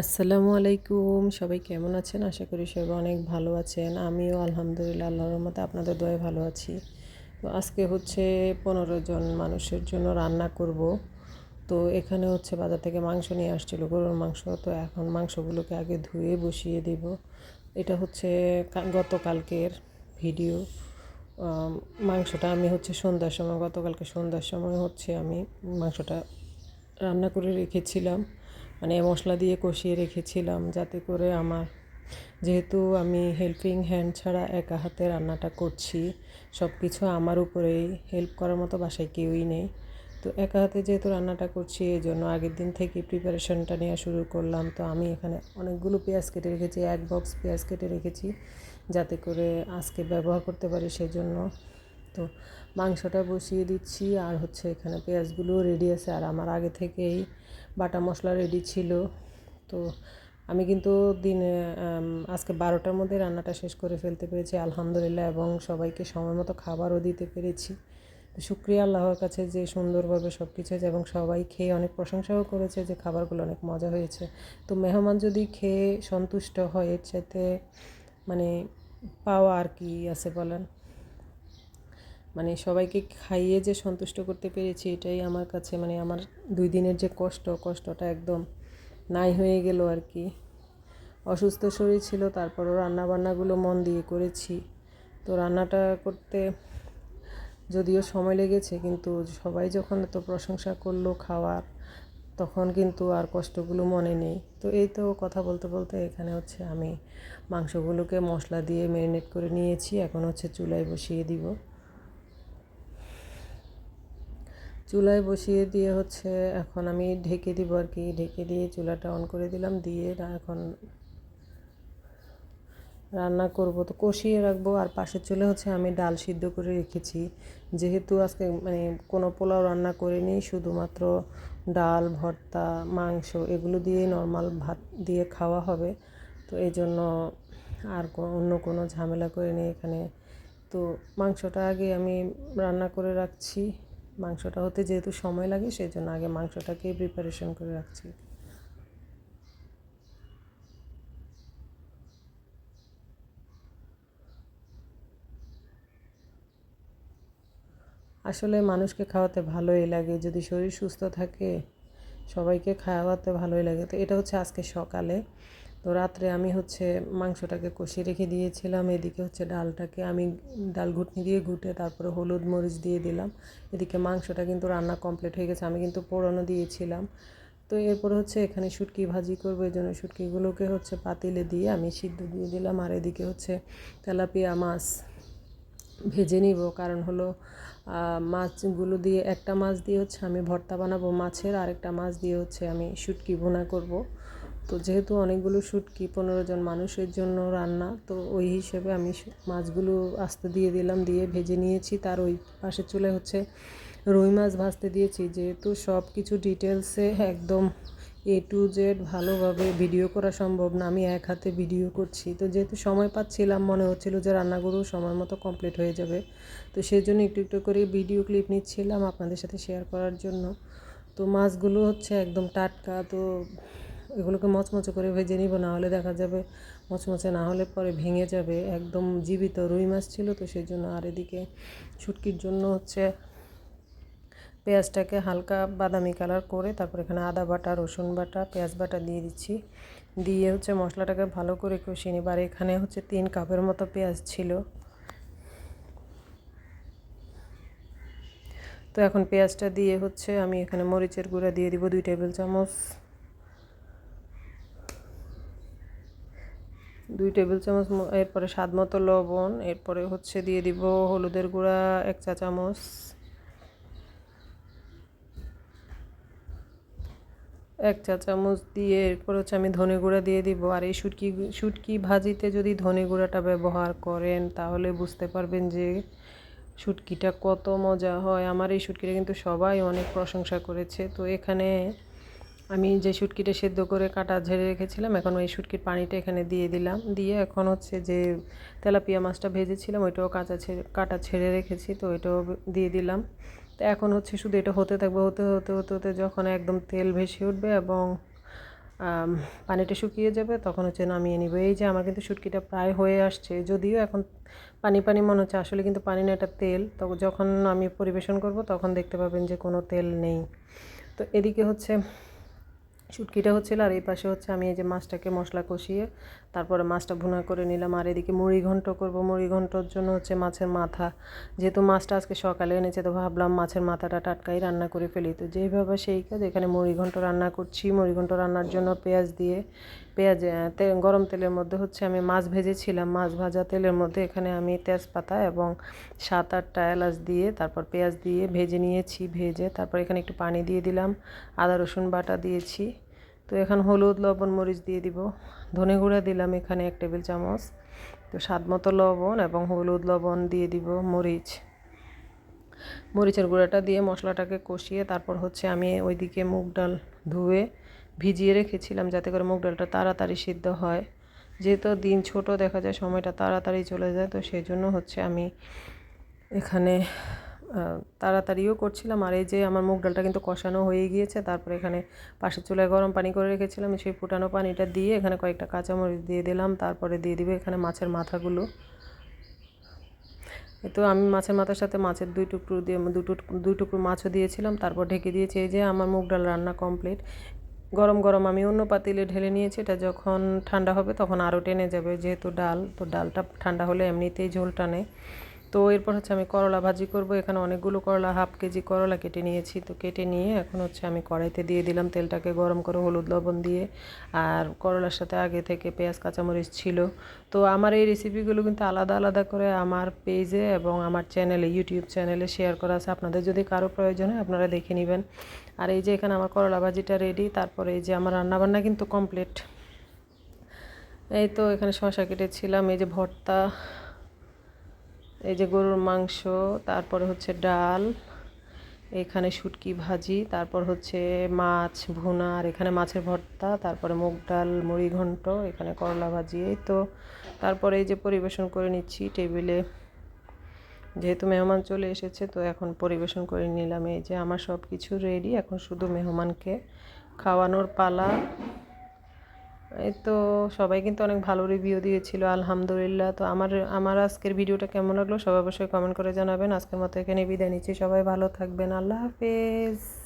আসসালামু আলাইকুম। সবাই কেমন আছেন? আশা করি সবাই অনেক ভালো আছেন। আমিও আলহামদুলিল্লাহ, আল্লাহর মতো আপনাদের দয়ে ভালো আছি। তো আজকে হচ্ছে পনেরো জন মানুষের জন্য রান্না করব। তো এখানে হচ্ছে বাজার থেকে মাংস নিয়ে আসছিল, গরুর মাংস। তো এখন মাংসগুলোকে আগে ধুয়ে বসিয়ে দিব। এটা হচ্ছে গতকালকের ভিডিও। মাংসটা আমি হচ্ছে সন্ধ্যার সময়, গতকালকে সন্ধ্যার সময় হচ্ছে আমি মাংসটা রান্না করে রেখেছিলাম। মানে মশলা দিয়ে কষিয়ে রেখেছিলাম যাতে করে আমার, যেহেতু আমি হেল্পিং হ্যান্ড ছাড়া একা হাতে রান্নাটা করছি সব কিছু আমার উপরেই হেল্প করার মতো বাসায় কেউই নেই। তো একা হাতে যেহেতু রান্নাটা করছি এই জন্য আগের দিন থেকে প্রিপারেশনটা নেওয়া শুরু করলাম। তো আমি এখানে অনেকগুলো পেঁয়াজ কেটে রেখেছি, এক বক্স পেঁয়াজ কেটে রেখেছি, যাতে করে আজকে ব্যবহার করতে পারি সেজন্য। তো মাংসটা বসিয়ে দিচ্ছি আর হচ্ছে এখানে পেঁয়াজগুলোও রেডি আছে আর আমার আগে থেকেই বাটা মশলা রেডি ছিল। তো আমি কিন্তু দিনে আজকে বারোটার মধ্যে রান্নাটা শেষ করে ফেলতে পেরেছি, আলহামদুলিল্লাহ, এবং সবাইকে সময় মতো খাবারও দিতে পেরেছি। শুক্রিয়া আল্লাহর কাছে যে সুন্দরভাবে সব কিছু হয়েছে এবং সবাই খেয়ে অনেক প্রশংসাও করেছে যে খাবারগুলো অনেক মজা হয়েছে। তো মেহমান যদি খেয়ে সন্তুষ্ট হয়, এর সাথে মানে পাওয়া আর কি আছে বলেন? মানে সবাইকে খাইয়ে যে সন্তুষ্ট করতে পেরেছি, এটাই আমার কাছে মানে আমার দুই দিনের যে কষ্ট, কষ্টটা একদম নাই হয়ে গেল আর কি। অসুস্থ শরীর ছিল, তারপরও রান্নাবান্নাগুলো মন দিয়ে করেছি। তো রান্নাটা করতে যদিও সময় লেগেছে, কিন্তু সবাই যখন এত প্রশংসা করল খাওয়ার, তখন কিন্তু আর কষ্টগুলো মনে নেই। তো এই তো কথা বলতে বলতে এখানে হচ্ছে আমি মাংসগুলোকে মশলা দিয়ে ম্যারিনেট করে নিয়েছি, এখন হচ্ছে চুলায় বসিয়ে দিব। চুলায় বসিয়ে দিয়ে হচ্ছে এখন আমি ঢেকে দিব আর কি। ঢেকে দিয়ে চুলাটা অন করে দিলাম, দিয়ে এখন রান্না করব। তো কষিয়ে রাখব আর পাশের চুলে হচ্ছে আমি ডাল সিদ্ধ করে রেখেছি। যেহেতু আজকে মানে কোনো পোলাও রান্না করিনি, শুধুমাত্র ডাল, ভর্তা, মাংস এগুলো দিয়ে নর্মাল ভাত দিয়ে খাওয়া হবে। তো এই জন্য আর অন্য কোনো ঝামেলা করে নিই এখানে। তো মাংসটা আগে আমি রান্না করে রাখছি। মাংসটা হতে যেহেতু সময় লাগে সেই জন্য আগে মাংসটাকেই প্রিপারেশন করে রাখছি। আসলে মানুষকে খাওয়াতে ভালোই লাগে, যদি শরীর সুস্থ থাকে, সবাইকে খাওয়াতে ভালোই লাগে। তো এটা হচ্ছে আজকে সকালে। তো রাত্রে আমি হচ্ছে মাংসটাকে কষিয়ে রেখে দিয়েছিলাম, এদিকে হচ্ছে ডালটাকে আমি ডাল ঘুটনি দিয়ে ঘুটে তারপরে হলুদ মরিচ দিয়ে দিলাম। এদিকে মাংসটা কিন্তু রান্না কমপ্লিট হয়ে গেছে, আমি কিন্তু পোড়ানো দিয়েছিলাম। তো এরপর হচ্ছে এখানে শুটকি ভাজি করব, এই জন্য শুটকিগুলোকে হচ্ছে পাতিলে দিয়ে আমি সিদ্ধ দিয়ে দিলাম। আর এদিকে হচ্ছে তেলাপিয়া মাছ ভেজে নিব, কারণ হলো মাছগুলো দিয়ে, একটা মাছ দিয়ে হচ্ছে আমি ভর্তা বানাবো, মাছের আরেকটা মাছ দিয়ে হচ্ছে আমি শুটকি ভুনা করব। তো যেহেতু অনেকগুলো শুটকি, পনেরো জন মানুষের জন্য রান্না, তো ওই হিসেবে আমি মাছগুলো আস্তে দিয়ে দিলাম, দিয়ে ভেজে নিয়েছি। তার ওই পাশে চুলে হচ্ছে রুই মাছ ভাজতে দিয়েছি। যেহেতু সব কিছু ডিটেলসে একদম এ টু জেড ভালোভাবে ভিডিও করা সম্ভব না, আমি এক হাতে ভিডিও করছি। তো যেহেতু সময় পাচ্ছিলাম, মনে হচ্ছিল যে রান্নাগুলো সময় মতো কমপ্লিট হয়ে যাবে। তো সেই জন্য একটু একটু করে ভিডিও ক্লিপ নিচ্ছিলাম আপনাদের সাথে শেয়ার করার জন্য। তো মাছগুলো হচ্ছে একদম টাটকা, তো এগুলোকে মচমচে করে ভেজে নিব, না হলে দেখা যাবে মচমচে না হলে পরে ভেঙে যাবে। একদম জীবিত রুই মাছ ছিল তো সেই জন্য আর এদিকে ছুটকির জন্য হচ্ছে পেঁয়াজটাকে হালকা বাদামি কালার করে তারপর এখানে আদা বাটা, রসুন বাটা, পেঁয়াজ বাটা দিয়ে দিচ্ছি। দিয়ে হচ্ছে মশলাটাকে ভালো করে কষিয়ে নিব। আর এখানে হচ্ছে তিন কাপের মতো পেঁয়াজ ছিল। তো এখন পেঁয়াজটা দিয়ে হচ্ছে আমি এখানে মরিচের গুঁড়া দিয়ে দিব দুই টেবিল চামচ। দুই টেবিল চামচ এরপরে স্বাদ মতো লবণ, এরপরে হচ্ছে দিয়ে দিব হলুদের গুঁড়া, এক চা চামচ। এক চা চামচ দিয়ে এরপর হচ্ছে আমি ধনে গুঁড়া দিয়ে দিব। আর এই শুটকি শুটকি ভাজিতে যদি ধনে গুঁড়াটা ব্যবহার করেন, তাহলে বুঝতে পারবেন যে শুটকিটা কত মজা হয়। আমার এই শুটকিটা কিন্তু সবাই অনেক প্রশংসা করেছে। তো এখানে আমি যে শুটকিটা সেদ্ধ করে কাটা ঝেড়ে রেখেছিলাম, এখন ওই শুটকির পানিটা এখানে দিয়ে দিলাম। দিয়ে এখন হচ্ছে যে তেলাপিয়া মাছটা ভেজেছিলাম, ওইটাও কাঁচা ছেড়ে কাটা ছেড়ে রেখেছি, তো ওইটাও দিয়ে দিলাম। তো এখন হচ্ছে শুধু এটা হতে থাকবে, হতে হতে হতে হতে যখন একদম তেল ভেসে উঠবে এবং পানিটা শুকিয়ে যাবে, তখন হচ্ছে নামিয়ে নিব। এই যে আমার কিন্তু শুটকিটা প্রায় হয়ে আসছে, যদিও এখন পানি পানি মনে হচ্ছে, আসলে কিন্তু পানি না, এটা তেল। তো যখন আমি পরিবেশন করব, তখন দেখতে পাবেন যে কোনো তেল নেই। তো এদিকে হচ্ছে শুটকিটা হচ্ছিল আর এই পাশে হচ্ছে আমি এই যে মাছটাকে মশলা কষিয়ে তারপরে মাছটা ভুনা করে নিলাম। আর এদিকে মুড়ি ঘন্ট করব। মুড়ি ঘন্টর জন্য হচ্ছে মাছের মাথা। যেহেতু মাছটা আজকে সকালে এনেছে, তো ভাবলাম মাছের মাথাটা টাটকাই রান্না করে ফেলি। তো যেইভাবে সেই কাজ, এখানে মুড়ি ঘন্ট রান্না করছি। মুড়ি ঘন্ট রান্নার জন্য পেঁয়াজ দিয়ে, পেঁয়াজ গরম তেলের মধ্যে হচ্ছে আমি মাছ ভেজেছিলাম। মাছ ভাজা তেলের মধ্যে এখানে আমি তেজপাতা এবং সাত আটটা এলাচ দিয়ে, তারপর পেঁয়াজ দিয়ে ভেজে নিয়েছি। ভেজে তারপর এখানে একটু পানি দিয়ে দিলাম। আদা, রসুন বাটা দিয়েছি। তো এখন হলুদ, লবণ, মরিচ দিয়ে দিব। ধনে গুঁড়া দিলাম এখানে এক টেবিল চামচ। তো স্বাদ মতো লবণ এবং হলুদ, লবণ দিয়ে দিব মরিচ। মরিচের গুঁড়াটা দিয়ে মশলাটাকে কষিয়ে তারপর হচ্ছে আমি ওইদিকে মুগ ডাল ধুয়ে ভিজিয়ে রেখেছিলাম যাতে করে মুগ ডালটা তাড়াতাড়ি সিদ্ধ হয়। যেহেতু দিন ছোট দেখা যায়, সময়টা তাড়াতাড়ি চলে যায়, তো সেই জন্য হচ্ছে আমি এখানে তাড়াতাড়িও করছিলাম। আর এই যে আমার মুগ ডালটা কিন্তু কষানো হয়ে গিয়েছে, তারপরে এখানে পাশের চুলায় গরম পানি করে রেখেছিলাম, সেই ফুটানো পানিটা দিয়ে এখানে কয়েকটা কাঁচামরিচ দিয়ে দিলাম, তারপরে দিয়ে দিব এখানে মাছের মাথাগুলো। তো আমি মাছের মাথার সাথে মাছের দুই টুকরো দিয়ে দুটো দুই টুকরো মাছও দিয়েছিলাম, তারপর ঢেকে দিয়েছি এই যে আমার মুগ ডাল রান্না কমপ্লিট। গরম গরম আমি অন্য পাতিলে ঢেলে নিয়েছি, এটা যখন ঠান্ডা হবে তখন আরও টেনে যাবে, যেহেতু ডাল, তো ডালটা ঠান্ডা হলে এমনিতেই ঝোল টানে তো এরপর হচ্ছে আমি করলা ভাজি করব। এখানে অনেকগুলো করলা, হাফ কেজি করলা কেটে নিয়েছি। তো কেটে নিয়ে এখন হচ্ছে আমি কড়াইতে দিয়ে দিলাম তেলটাকে গরম করে হলুদ লবণ দিয়ে। আর করলার সাথে আগে থেকে পেঁয়াজ, কাঁচামরিচ ছিল। তো আমার এই রেসিপিগুলো কিন্তু আলাদা আলাদা করে আমার পেজে এবং আমার চ্যানেলে ইউটিউব চ্যানেলে শেয়ার করা আছে। আপনাদের যদি কারও প্রয়োজন হয়, আপনারা দেখে নেবেন। আর এই যে এখানে আমার করলা ভাজিটা রেডি তারপরে এই যে আমার রান্নাবান্না কিন্তু কমপ্লিট এই তো এখানে শশা কেটেছিলাম, এই যে ভর্তা এই যে গরুর মাংস, তারপরে হচ্ছে ডাল, এখানে শুটকি ভাজি, তারপর হচ্ছে মাছ ভুনা, আর এখানে মাছের ভর্তা, তারপরে মুগ ডাল, মুড়ি ঘন্ট, এখানে করলা ভাজি, এই তো। তারপরে এই যে পরিবেশন করে নিচ্ছি টেবিলে। যেহেতু মেহমান চলে এসেছে, তো এখন পরিবেশন করে নিলাম। এই যে আমার সব কিছু রেডি, এখন শুধু মেহমানকে খাওয়ানোর পালা। এই তো সবাই কিন্তু অনেক ভালো রিভিউ দিয়েছিল, আলহামদুলিল্লাহ। তো আমার আমার আজকের ভিডিওটা কেমন লাগল সবাই অবশ্যই কমেন্ট করে জানাবেন। আজকের মতো এখানে বিদায় নিচ্ছি। সবাই ভালো থাকবেন। আল্লাহ হাফেজ।